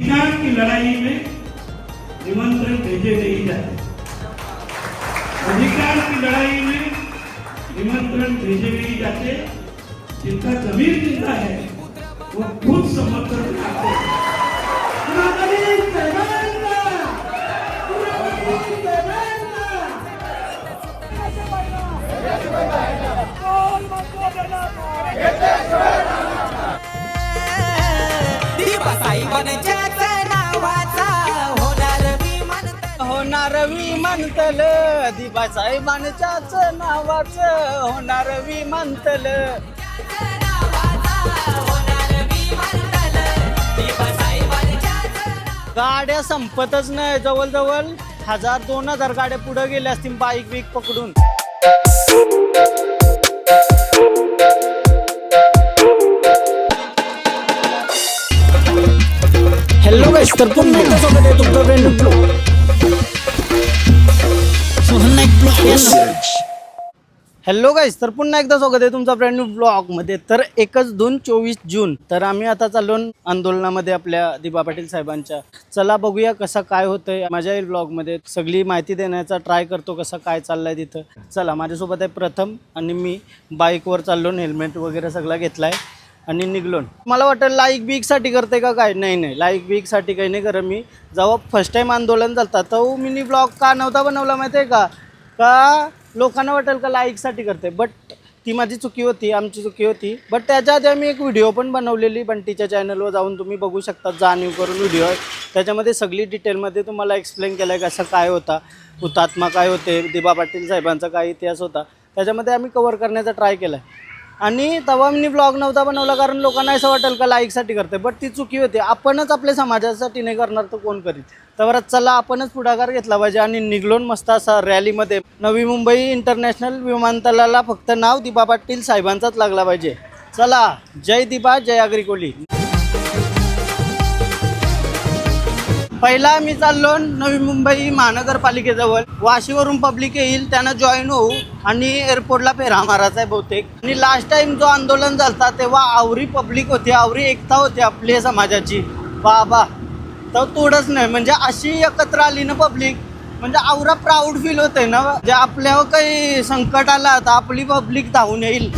अधिकार की लड़ाई में निमंत्रण भेजे नहीं जाते। अधिकार की लड़ाई में निमंत्रण भेजे नहीं जाते। जिनका जमीर ज़िंदा है, वो खुद समर्थन करते हैं। साहेबांच्याच नावाचा होणार विमान होणार विमानतल दिबा साहेबांच्याच नावाचं होणार विमानतल गाड्या संपतच नाही जवळजवळ. हजार दोन हजार गाड्या पुढे गेल्या असतील बाईक बीक पकडून. हॅलो गाईस तर पुन्हा एकदा स्वागत आहे तुमचं फ्रेंड हॅलो गाईस तर पुन्हा एकदा स्वागत आहे तुमचा ब्रँड न्यू ब्लॉगमध्ये तर एकच दोन चोवीस जून तर आम्ही आता चाललो आंदोलनामध्ये आपल्या दिबा पाटील साहेबांच्या. चला बघूया कसं काय होतंय माझ्या येईल ब्लॉगमध्ये सगळी माहिती देण्याचा ट्राय करतो कसं काय चाललंय तिथं. चला माझ्यासोबत आहे प्रथम आणि मी. बाईकवर चाललो हेल्मेट वगैरे सगळं घेतलाय. आणि निघलो मला वाटतं लाईक बीकसाठी करते का काय? नाही नाही. लाईक बीकसाठी काही नाही करत मी. जेव्हा फर्स्ट टाईम आंदोलन चालतात तो मिनी ब्लॉग का नव्हता बनवला माहिती आहे का? का लोकांना वाटेल का लाईकसाठी करते? बट ती माझी चुकी होती आमची चुकी होती. बट त्याच्या आधी आम्ही एक व्हिडिओ पण बनवलेली बंटीच्या चॅनलवर जाऊन तुम्ही बघू शकता जाणीव करून व्हिडिओ त्याच्यामध्ये सगळी डिटेलमध्ये तुम्हाला एक्सप्लेन केलं आहे कसं काय होता हुतात्मा काय होते दिबा पाटील साहेबांचा काय इतिहास होता. त्याच्यामध्ये आम्ही कवर करण्याचा ट्राय केला आहे आणि तेव्हा मी ब्लॉग नव्हता बनवला कारण लोकांना असं वाटेल का लाईकसाठी करते बट ती चुकी होती. आपणच आपल्या समाजासाठी नाही करणार तर कोण करीत? तर चला आपणच पुढाकार घेतला पाहिजे आणि निघलोन मस्त असा रॅलीमध्ये नवी मुंबई इंटरनॅशनल विमानतळाला फक्त नाव दिबा पाटील साहेबांचाच लागला पाहिजे. चला जय दिबा जय आगरी कोली. पहिला मी चाललो नवी मुंबई महानगरपालिकेजवळ. वाशीवरून पब्लिक येईल त्यांना जॉईन होऊ आणि एअरपोर्टला फेरा मारायचा आहे बहुतेक. आणि लास्ट टाइम जो आंदोलन झाला तेव्हा आवरी पब्लिक होती आवरी एकता होती आपली समाजाची. बाबा तर तोडच नाही. म्हणजे अशी एकत्र आली ना पब्लिक म्हणजे आवरा प्राऊड फील होते ना. जे आपल्यावर काही संकट आलं तर आपली पब्लिक धावून येईल.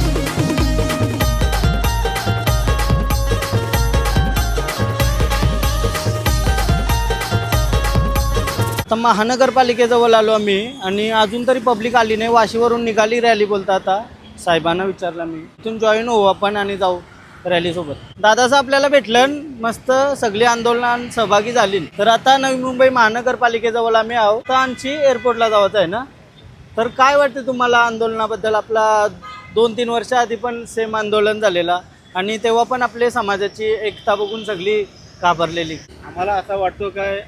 तर महानगरपालिकेजवळ आलो आम्ही आणि अजून तरी पब्लिक आली नाही. वाशीवरून निघाली रॅली बोलता आता. साहेबांना विचारलं मी. इथून जॉईन होऊ आपण आणि जाऊ रॅलीसोबत दादाचं आपल्याला भेटलं मस्त सगळी आंदोलनात सहभागी झाली तर आता नवी मुंबई महानगरपालिकेजवळ आम्ही आहोत. तर आमची एअरपोर्टला जायचं आहे ना? तर काय वाटते तुम्हाला आंदोलनाबद्दल? आपला दोन तीन वर्ष आधी पण सेम आंदोलन झालेला आणि तेव्हा पण आपले समाजाची एकता बघून सगळी घाबरलेली. आम्हाला असं वाटतो काय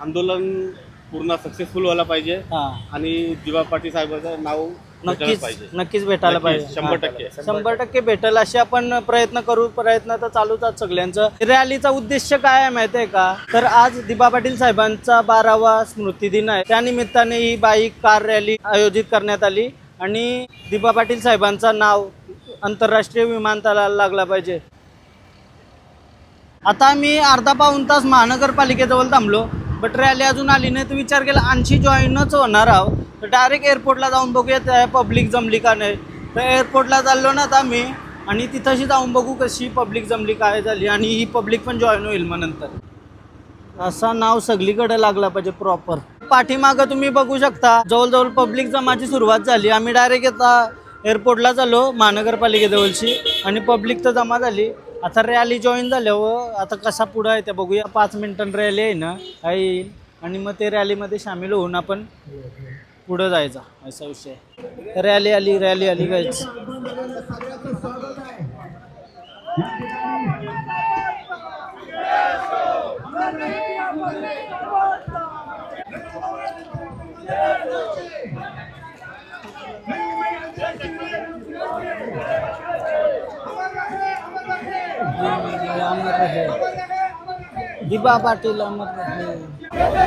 आंदोलन पूर्ण सक्सेसफुल व्हायला पाहिजे. हां. आणि दिवा पाटील साहेबांचं नाव भेटायला नक्कीच पाहिजे. नक्कीच भेटायला नक्कीच, पाहिजे. शंभर. टक्के. शंभर टक्के भेटेल असे आपण प्रयत्न करू. प्रयत्न तर चालूच आहेत सगळ्यांचं. रॅलीचा उद्देश काय आहे माहिती आहे का? तर आज दिबा पाटील साहेबांचा बारावा स्मृती दिन आहे. त्यानिमित्ताने ही बाईक कार रॅली आयोजित करण्यात आली आणि दिबा पाटील साहेबांचं नाव आंतरराष्ट्रीय विमानतळाला लागला पाहिजे. आता मी अर्धा पाऊण तास महानगरपालिकेजवळ थांबलो. बट रॅली अजून आली नाही तर विचार केला आणखी जॉईनच होणार आहोत. तर डायरेक्ट एअरपोर्टला जाऊन बघूया पब्लिक जमली का नाही. तर एअरपोर्टला चाललो ना आता मी आणि तिथंशी जाऊन बघू कशी पब्लिक जमली काय झाली आणि ही पब्लिक पण जॉईन होईल मग नंतर. असा नाव सगळीकडे लागला पाहिजे प्रॉपर पाठीमागं तुम्ही बघू शकता जवळजवळ पब्लिक जमाची सुरुवात झाली. आम्ही डायरेक्ट आता एअरपोर्टला चाललो महानगरपालिकेजवळची आणि पब्लिक तर जमा झाली. आता रॅली जॉईन झाल्यावर आता कसा पुढं आहे ते बघूया. पाच मिनिटं रॅली आहे ना काय येईल. आणि मग ते रॅलीमध्ये सामील होऊन आपण पुढं जायचा. असा विषय रॅली आली रॅली आली काहीच अमर रहे दिबा पाटील अमर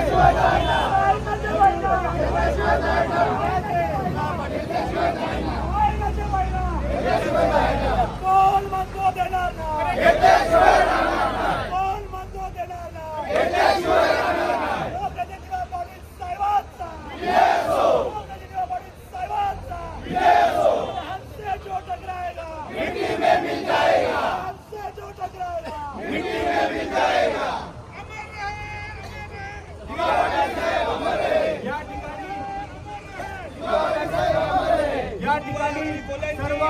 या ठिकाणी सर्व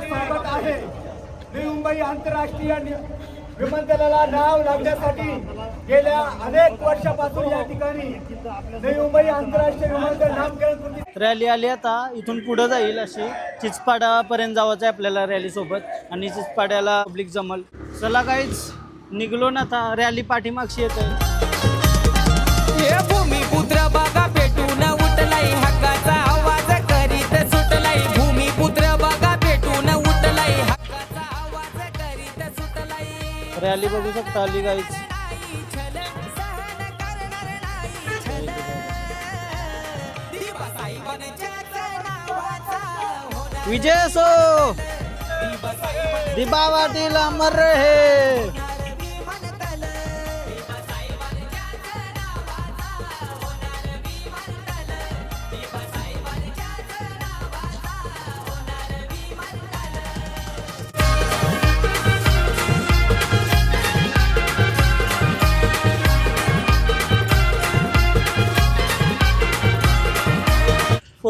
स्वागत आहे. नवी मुंबई आंतरराष्ट्रीय विमानतळाला नाव लागण्यासाठी गेल्या अनेक वर्षापासून या ठिकाणी नवी मुंबई आंतरराष्ट्रीय विमानतळ रॅली आली आता इथून पुढे जाईल अशी. चिचपाड्यापर्यंत जावायचं आहे आपल्याला रॅलीसोबत आणि चिचपाड्याला पब्लिक जमल. चला काहीच निघलो ना आता. रॅली पाठीमागशी येतं रॅली बघू शकता आली गाईच. विजय छल सहन करणार नाही हे.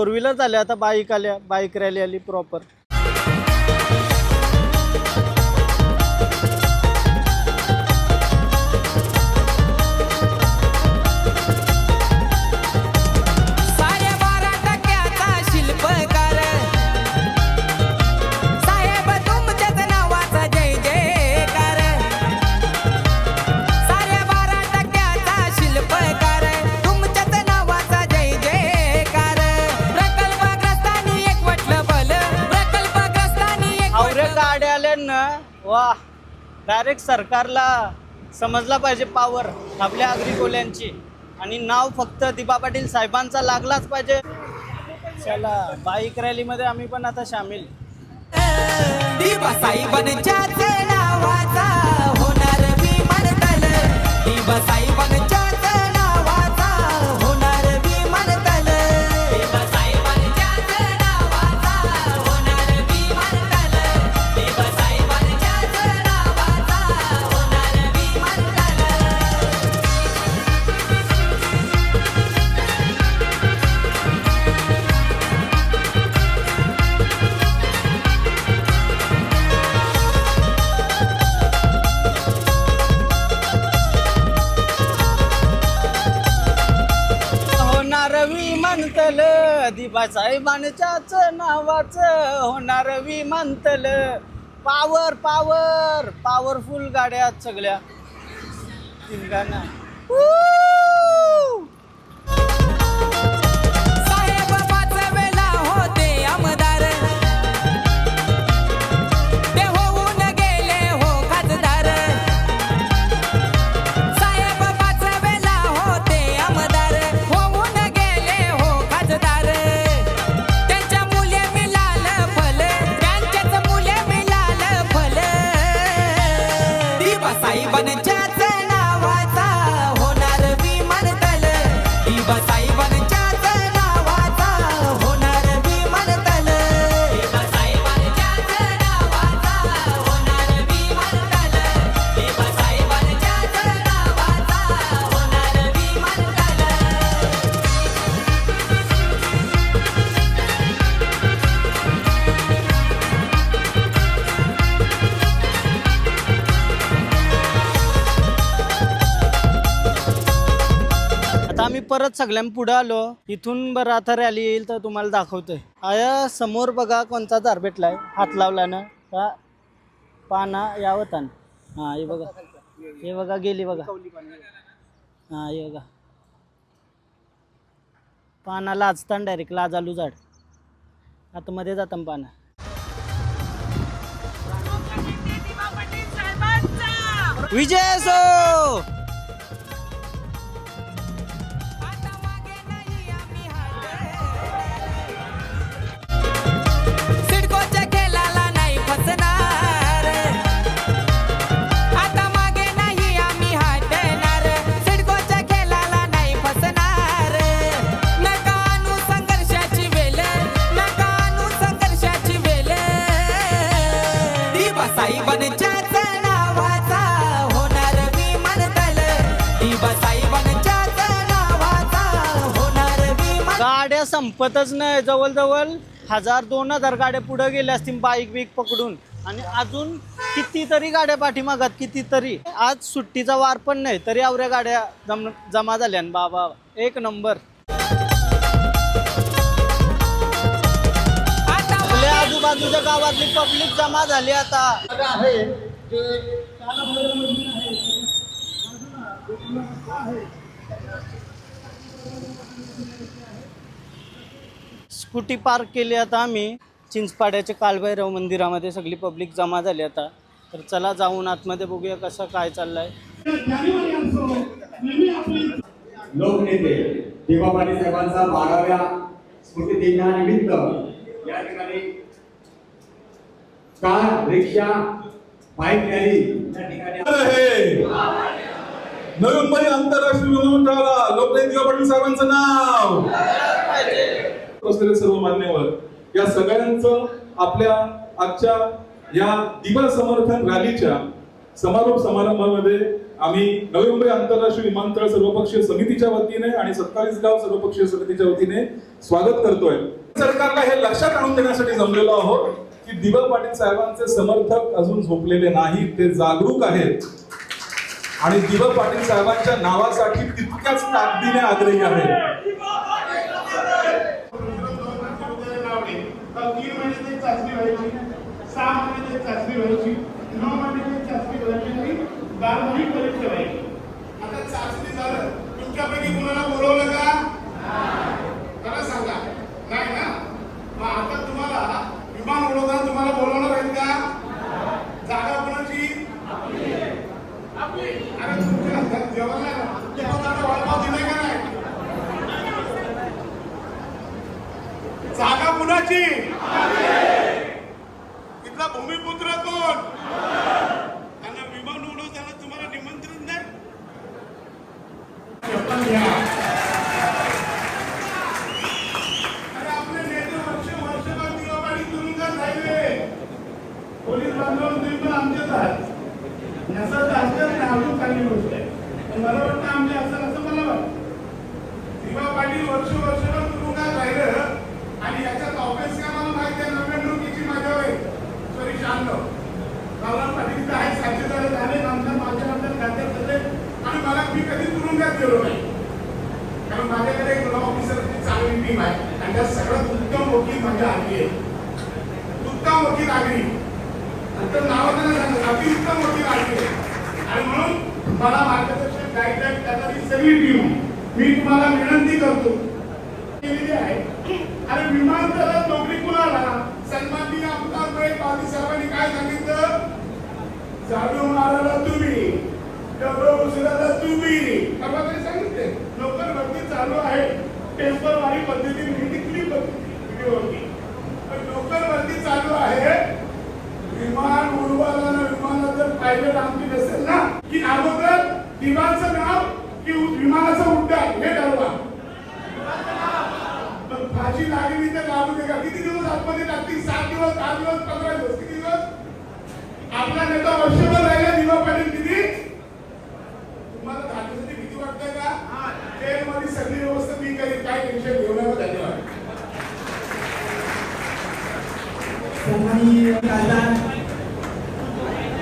फोर व्हीलर आल्या आता बाईक आल्या बाईक रॅली आली प्रॉपर डायरेक्ट सरकारला समजला पाहिजे पावर आपल्या अग्रिकोल्यांची आणि नाव फक्त दिबा पाटील साहेबांचा लागलाच पाहिजे. चला बाईक रॅलीमध्ये आम्ही पण आता सामील. दिवासाहेबांच्याच नावाचा होणार साहेबांच्याच नावाचं होणार विमानतल. पावर पावर पॉवरफुल गाड्या आहेत सगळ्या. आम्ही परत सगळ्यां पुढे आलो. इथून बरं आता रॅली येईल तर तुम्हाला दाखवतोय. आया समोर बघा कोणता झाड भेटलाय. हात लावला ना का पाना यावतान हा हे बघा. हे बघा गेली बघा. हा हे बघा. पाना लाजतान डायरेक्ट लाजालू झाड. आतमध्ये जातं पाना. विजय असो! संपतच नाही. जवळजवळ हजार दोन हजार गाड्या पुढे गेल्या असतील बाईक बीक पकडून. आणि अजून कितीतरी गाड्या पाठीमागात कितीतरी. आज सुट्टीचा वार पण नाही तरी अवऱ्या गाड्या जम जमा झाल्या. न बाबा एक नंबर. आपल्या आजूबाजूच्या गावातली पब्लिक जमा झाली आता. स्कूटी पार्क केली आता आम्ही. चिंचपाड्याच्या कालभैरव मंदिरामध्ये सगळी पब्लिक जमा झाली आता. तर चला जाऊन आतमध्ये बघूया कसं काय चाललंय. लोकनेते देवा पाटील साहेबांचा बाराव्या स्मृती दिनानिमित्त या ठिकाणी कार रिक्षा बाईक रॅली या ठिकाणी आहे नवी मुंबई आंतरराष्ट्रीय विमानतळाला लोकनेते दिवा पाटील साहेबांचं नाव! असलेले सर्व मान्यवर या सगळ्यांचं आपल्या आजच्या या दिवा समर्थन रॅलीच्या समारोप समारंभामध्ये आम्ही नवी मुंबई आंतरराष्ट्रीय विमानतळ सर्वपक्षीय समितीच्या वतीने आणि सत्तावीस गाव सर्वपक्षीय समितीच्या वतीने स्वागत करतोय. सरकारला हे लक्षात आणून देण्यासाठी जमलेलो आहोत की दिवा पाटील साहेबांचे समर्थक अजून झोपलेले नाहीत ते जागरूक आहेत. आणि दिवा पाटील साहेबांच्या नावासाठी तितक्याच ताकदीने आग्रही आहेत. तीन महिने ते चाचणी व्हायची सहा महिने ते चाचणी व्हायची नऊ महिने ते चाचणी व्हायची आणि बारमाही परीक्षा व्हायची. आता चाचणी झालं तुमच्यापैकी कुणाला बोलवलं का? खरं सांगा. नाही ना? मग आता तुम्हाला विमान उडवताना तुम्हाला बोलवणार आहेत का? जागा कोणाची? अरे तुमच्या जेवणाला जेवणाला दिलाय का नाही? जागा कुणाची इथला भूमिपुत्र कोण त्यांना विमान उडवताना तुम्हाला निमंत्रण द्या अरे आपले नेते वर्ष वर्षभर दिवापाडी तुरुंगात राहिले पोलीस बांधव तुम्ही पण आमचेच आहात याचा जास्त नाही अजून चांगली गोष्ट आहे पण मला वाटतं आमचे असं असं मला वाटतं दिवा पाटील वर्ष वर्षभर तुरुंगात राहिलं आणि याच्यात ऑफिस का मला माहिती आहे निवडणुकीची माझ्या होईल सॉरी शहाण्णव रावराम पाटील तर आहे साक्षीदार झाले आमदार माझ्या आमदार खात्यात झाले आणि मला मी कधी तुरुंगात गेलो नाही आपल्याकडे माझ्याकडे लॉ ऑफिसरची चांगली टीम आहे. आणि त्यात सगळ्यात उत्तम वकील म्हणजे आली आहे उत्तम वकील आगरी नंतर नावाचं नाही सांगत अतिउत्तम वकील आली आहे आणि म्हणून मला मार्गदर्शन गाईडलाईन करणारी सगळी टीम मी तुम्हाला विनंती करतो. केलेली आहे आणि विमानतळात नोकरी कुणाला? सन्माननीय आमदार महेश बाबी साहेबांनी काय सांगितलं? जादू मारायला तुम्ही. डबल तुम्ही परवा तरी सांगितले. नोकर भरती चालू आहे. टेम्परवारी पद्धतीने ही टिकली व्हिडिओवरती पण नोकर भरती चालू आहे. विमान उडवायला विमानात जर पायलट आमची नसेल ना की अगोदर विमानाचं नाव की विमानाचं उड्डाण हे ठरवा. पण फाशी लागली तर लागू दे का? किती दिवस आतमध्ये लागतील सात दिवस दहा दिवस पंधरा दिवस किती दिवस? आपला नेता वर्षभर राहिला दिवा पाटील किती तुम्हाला घालण्यासाठी भीती वाटते का जेलमध्ये सगळी व्यवस्था मी करीन काय टेन्शन घेऊ नका धन्यवाद. सन्माननीय खासदार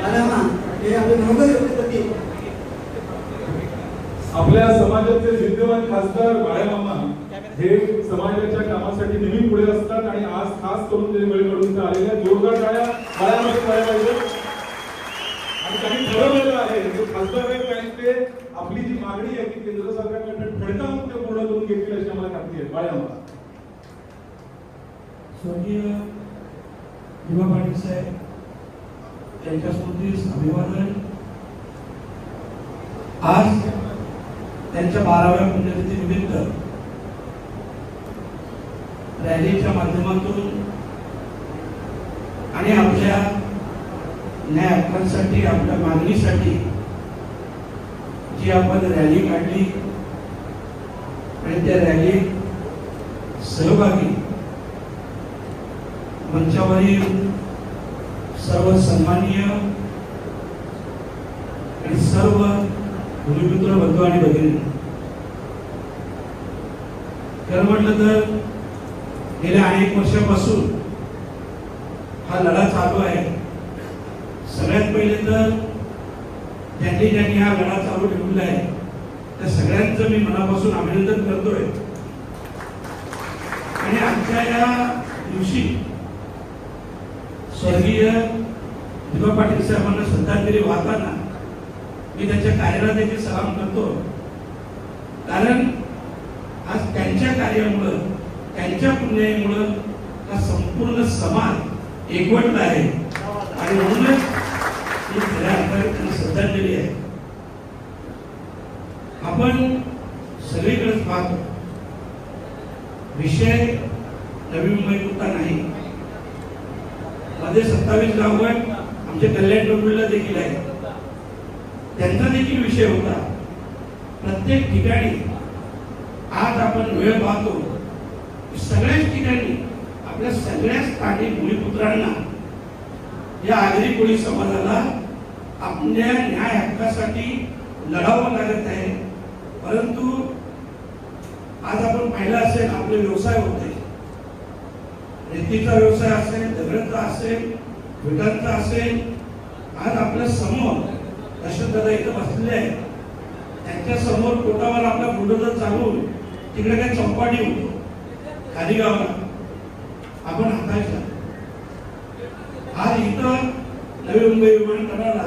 आरामा हे आपले नवगरपती आपल्या समाजाचे विद्यमान खासदार बाळामामा हे समाजाच्या कामासाठी नेहमी पुढे असतात आणि आज खास करून ते वेळेकडून इथं आलेले आहेत. जोरदार टाळ्या करायला पाहिजे आणि त्यांनी ठरवलेलं आहे जे खासदार आहेत आणि ते आपली जी मागणी आहे की केंद्र सरकारकडे ठणकावून ते पूर्ण करून घेतील अशी आम्हाला खात्री आहे. बाळामामा स्वर्गीय दिवा पाटील साहेब त्यांच्या स्मृतीस अभिवादन आज त्यांच्या बाराव्या पुण्यतिथी निमित्त रॅलीच्या माध्यमातून आणि आमच्या न्याय हक्कांसाठी आपल्या मागणीसाठी जी आपण रॅली काढली. आणि त्या रॅलीत सहभागी मंचावरील सर्व सन्माननीय आणि सर्व भूमिपुत्र बंधू आणि भगिनी. खरं म्हटलं तर गेल्या अनेक वर्षापासून हा लढा चालू आहे. सगळ्यात पहिले तर त्यांनी ज्यांनी हा लढा चालू ठेवलेला आहे. त्या सगळ्यांचं मी मनापासून अभिनंदन करतोय. आणि आजच्या या दिवशी स्वर्गीय दिबा पाटील साहेबांना श्रद्धांजली वाहताना मी त्यांच्या कार्याला देखील सलाम करतो कारण आज त्यांच्या कार्यामुळं त्यांच्या पुण्यामुळं हा संपूर्ण समाज एकवटला आहे. आणि म्हणूनच ही खऱ्या अर्थाने त्यांना श्रद्धांजली आहे. आपण सगळीकडेच पाहतो. विषय नवी मुंबई पुरता नाही. मध्ये सत्तावीस गावगट आमच्या कल्याण डोंबिवलीला देखील आहे त्यांचा देखील विषय होता. प्रत्येक ठिकाणी आज आपण वेळ पाहतो की सगळ्याच ठिकाणी आपल्या सगळ्या स्थानिक भूमिपुत्रांना या आगरी कोळी समाजाला आपल्या न्याय हक्कासाठी लढावं लागत आहे. परंतु आज आपण पाहिलं असेल आपले व्यवसाय होते. रेतीचा व्यवसाय असेल दगडाचा असेल विटांचा असेल आज आपल्यासमोर दादा इथं बसलेले आहे त्यांच्यासमोर पोटावर आपला बुलडोजर चालवून तिकडे काय चौपाटी होतो. खाली गावाला. आपण हातायचा आज इथं नवी मुंबई विमानतळाला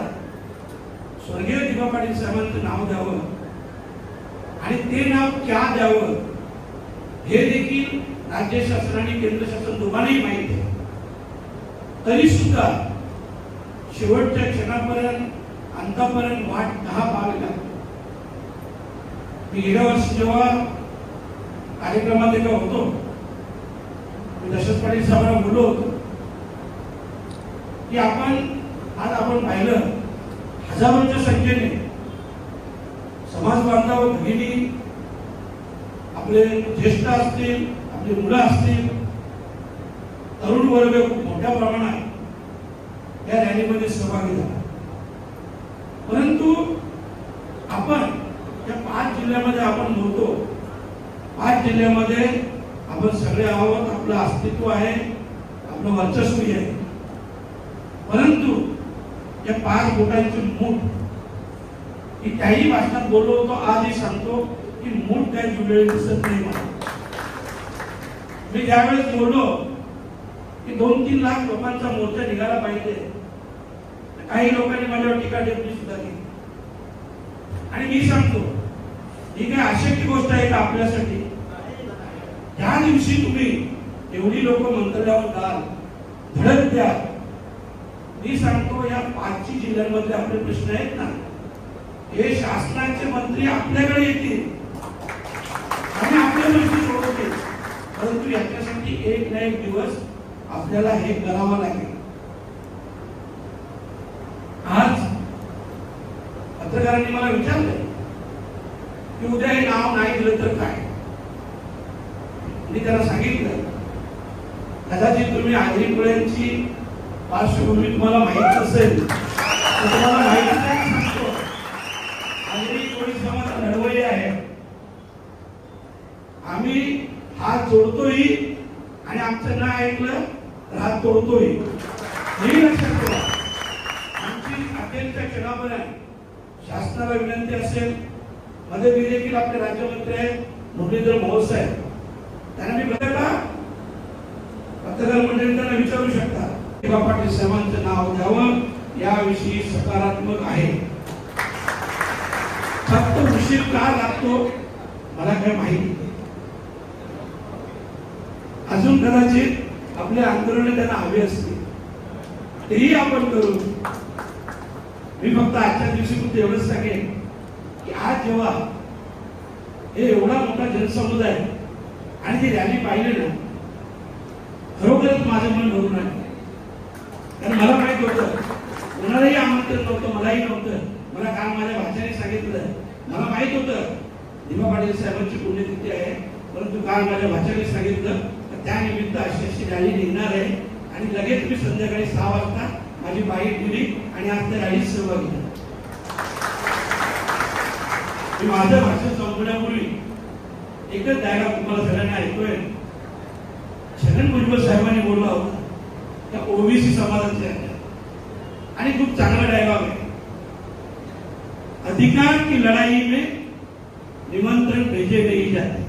स्वर्गीय दिवा पाटील साहेबांचं नाव द्यावं. आणि ते नाव क्या द्यावं? हे देखील राज्य शासन आणि केंद्र शासन दोघांनाही माहीत आहे. तरी सुद्धा शेवटच्या क्षणापर्यंत अंतापर्यंत वाट दहा पाहावी लागते. मी गेल्या वर्षी जेव्हा कार्यक्रमात एका होतो मी दशरथ पाटील साहेबांना बोललो होतो की आपण आज आपण पाहिलं हजारोच्या संख्येने समाज बांधव भगिनी आपले ज्येष्ठ असतील आपली मुलं असतील तरुण वर्ग खूप मोठ्या प्रमाणात या रॅलीमध्ये सहभागी झाला. परंतु आपण या पाच जिल्ह्यामध्ये आपण नव्हतो. पाच जिल्ह्यामध्ये आपण सगळे आहोत आपलं अस्तित्व आहे आपलं वर्चस्वी आहे. परंतु या पाच बोटांची मूठ. की त्याही भाषणात बोललो होतो आजही सांगतो की मूठ काय जुळलेली दिसत नाही मला. मी ज्यावेळेस बोललो की दोन तीन लाख लोकांचा मोर्चा निघाला पाहिजे काही लोकांनी माझ्यावर टीका टिप्पणी सुद्धा केली. आणि मी सांगतो ही काय अशक्य गोष्ट आहे का आपल्यासाठी? त्या दिवशी तुम्ही एवढी लोक मंत्रालयावर जाल धडक द्या मी सांगतो या पाचही जिल्ह्यांमधले आपले प्रश्न आहेत ना. हे शासनाचे मंत्री आपल्याकडे येतील. आणि आपल्या प्रश्न सोडवतील परंतु याच्यासाठी एक ना एक दिवस आपल्याला हे करावं लागेल. आज पत्रकारांनी मला विचारलं की उद्या हे नाव नाही दिलं तर काय? मी त्यांना सांगितलं कदाचित तुम्ही आगरी पुळ्यांची पार्श्वभूमी तुम्हाला माहीत असेल तर तुम्हाला माहिती नाही सांगतो. आजही कोळी समाज लढवई आहे. आम्ही हात जोडतोय आणि आमचं ना ऐकलं तर हात तोडतोय हेही लक्षात ठेवा आमची अत्यंत क्षणापर्यंत शासनाला विनंती असेल मध्ये मी देखील आपले राज्यमंत्री आहेत मुरलीधर मोहोसाहेब त्यांना मी बघा पत्रकार मंडळी त्यांना विचारू शकता. किंवा पाटील साहेबांचं नाव द्यावं याविषयी सकारात्मक आहे. फक्त उशीर का लागतो मला काय माहिती अजून कदाचित आपले आंदोलन त्यांना हवे असते तेही आपण करू मी फक्त आजच्या दिवशी फक्त एवढंच सांगेन की आज जेव्हा हे एवढा मोठा जनसमुदाय आणि ती रॅली पाहिली ना खरोखरच माझं मन भरून आहे कारण मला माहीत होतं कोणालाही आमंत्रण नव्हतं मलाही नव्हतं. मला काल माझ्या भाच्याने सांगितलं. मला माहीत होतं दिवा पाटील साहेबांची पुण्यतिथी आहे. परंतु काल माझ्या भाच्याने सांगितलं तर त्यानिमित्त अशी अशी रॅली निघणार आहे. आणि लगेच मी संध्याकाळी सहा वाजता माझी बाईक दिली आणि आज त्या रॅलीत सहभागी मी माझं भाषण संपण्यापूर्वी एकच डायलॉग तुम्हाला सगळ्यांना ऐकतोय छगन भुजबळ साहेबांनी बोलला होता. त्या ओबीसी समाजाचे आहेत. आणि खूप चांगला डायलॉग आहे. अधिकार की लढाई में निमंत्रण भेजे नहीं जाते.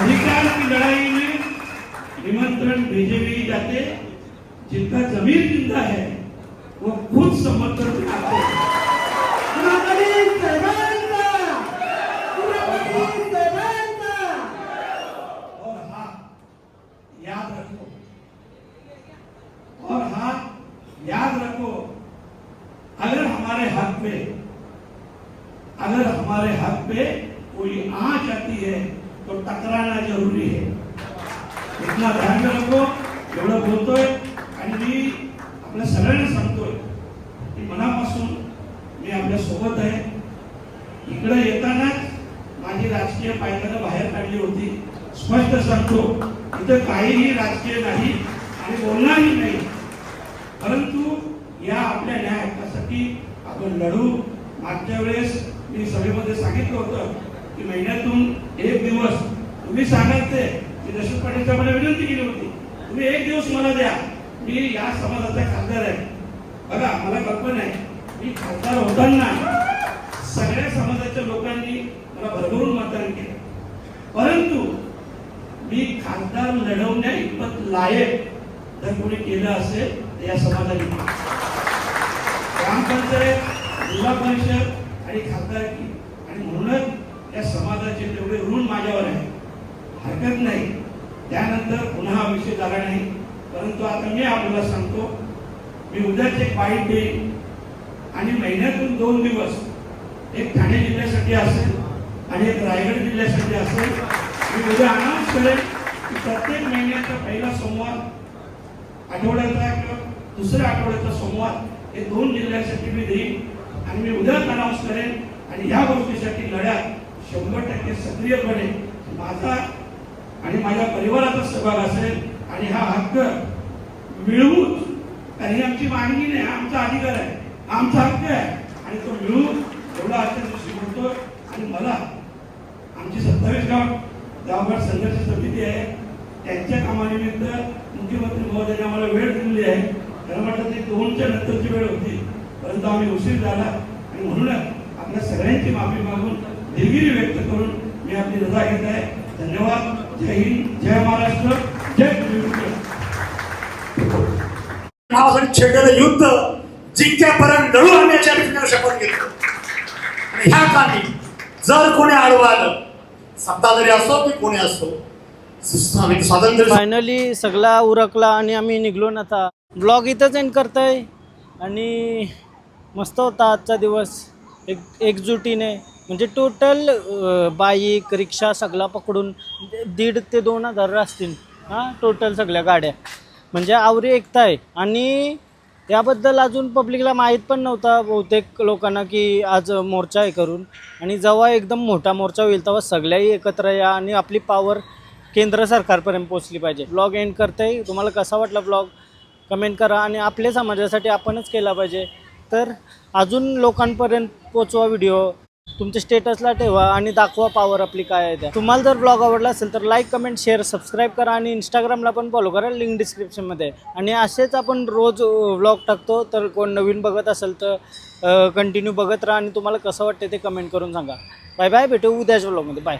अधिकार की लड़ाई में निमंत्रण भेजे नहीं जाते. जिनका जमीन जिंदा है वो खुद समर्थन आते हैं कुणाकडे सर्वांचा कुणाकडे सर्वांचा और हाँ याद रखो और हाँ याद रखो अगर हमारे हक पे अगर हमारे हक पे कोई आंच आती है तो टकराना जरूरी है इतना ध्यान में रखो एवढं बोलतोय आणि मी आपल्या सगळ्यांना सांगतोय की मनापासून मी आपल्यासोबत आहे इकडे येतानाच माझी राजकीय पायदानं बाहेर काढली होती स्पष्ट सांगतो इथं काहीही राजकीय नाही आणि बोलणारही नाही परंतु या आपल्या न्याय हक्कासाठी आपण लढू मागच्या वेळेस मी सभेमध्ये सांगितलं होतं की महिन्यातून एक दिवस तुम्ही सांगायचे मी दशरथ पाटील साहेबांना विनंती केली होती. तुम्ही एक दिवस मला द्या. मी या समाजाचा खासदार आहे. बघा मला कल्पना आहे. मी खासदार होताना सगळ्या समाजाच्या लोकांनी मला भरभरून मतदान केलं. परंतु मी खासदार लढवण्या इतपत लायक जर कोणी केलं असेल तर या समाजाने ग्रामपंचायत जिल्हा परिषद आणि खासदारकी आणि म्हणूनच या समाजाचे तेवढे ऋण माझ्यावर आहे हरकत नाही. त्यानंतर पुन्हा हा विषय झाला नाही. परंतु आता मी आपल्याला सांगतो मी उद्याच एक बाईट देईन आणि महिन्यातून दोन दिवस एक ठाणे जिल्ह्यासाठी असेल आणि एक रायगड जिल्ह्यासाठी असेल मी उद्या अनाऊन्स करेन की प्रत्येक महिन्याचा पहिला सोमवार आठवड्याचा किंवा दुसऱ्या आठवड्याचा सोमवार हे दोन जिल्ह्यासाठी मी देईन. आणि मी उद्या अनाऊन्स करेन. आणि या गोष्टीसाठी लढ्यात शंभर टक्के सक्रियपणे माझा आणि माझ्या परिवाराचा सहभाग असेल. आणि हा हक्क मिळवूच कारण ही आमची मागणी नाही आमचा अधिकार आहे. आमचा हक्क आहे. आणि तो मिळवू एवढा अत्यंत दिवशी आणि मला आमची सत्तावीस गाव गावगाड संघर्ष समिती आहे. त्यांच्या कामानिमित्त मुख्यमंत्री महोदयांनी आम्हाला वेळ दिलेली आहे. खरं म्हटलं ती दोनच्या नंतरची वेळ होती. परंतु आम्ही उशीर झाला आणि म्हणूनच आपल्या सगळ्यांची माफी मागून दिलगिरी व्यक्त करून मी आपली रजा घेत आहे. धन्यवाद. जय हिंद. जय महाराष्ट्र. जय. नावासाठी छेडलेलं युद्ध जिंक्यापर्यंत लढू आम्ही याच्या ठिकाणी शपथ घेतो आणि ह्या कामी जर कोणी आडवं आलं सत्ताधारी असो की कोणी असो स्वातंत्र्य फायनली सगळा उरकला आणि आम्ही निघलो ना आता. ब्लॉग इथंच एंड करतोय. आणि मस्त होता आजचा दिवस. एक एकजुटीने. म्हणजे टोटल बाईक रिक्षा सगळा पकडून दीड ते दोन हजार असतील. हां टोटल सगळ्या गाड्या. म्हणजे आवरी एकता आहे. आणि त्याबद्दल अजून पब्लिकला माहीत पण नव्हता बहुतेक लोकांना की आज मोर्चा आहे करून. आणि जेव्हा एकदम मोठा मोर्चा होईल तेव्हा सगळ्याही एकत्र या आणि आपली पॉवर केंद्र सरकारपर्यंत पोचली पाहिजे. ब्लॉग एंड करते तुम्हाला कसा वाटला ब्लॉग कमेंट करा आणि आपल्या समाजासाठी आपणच केला पाहिजे. तर अजून लोकांपर्यंत पोचवा व्हिडिओ. तुमच्या स्टेटसला ठेवा आणि दाखवा पॉवर आपली काय आहे त्या. तुम्हाला जर ब्लॉग आवडला असेल तर लाईक कमेंट शेअर सबस्क्राईब करा आणि इंस्टाग्रामला पण फॉलो करा. लिंक डिस्क्रिप्शनमध्ये आणि असेच आपण रोज व्लॉग टाकतो. तर कोण नवीन बघत असेल तर कंटिन्यू बघत राहा आणि तुम्हाला कसं वाटतं ते कमेंट करून सांगा. बाय बाय भेटू उद्याच्या ब्लॉगमध्ये बाय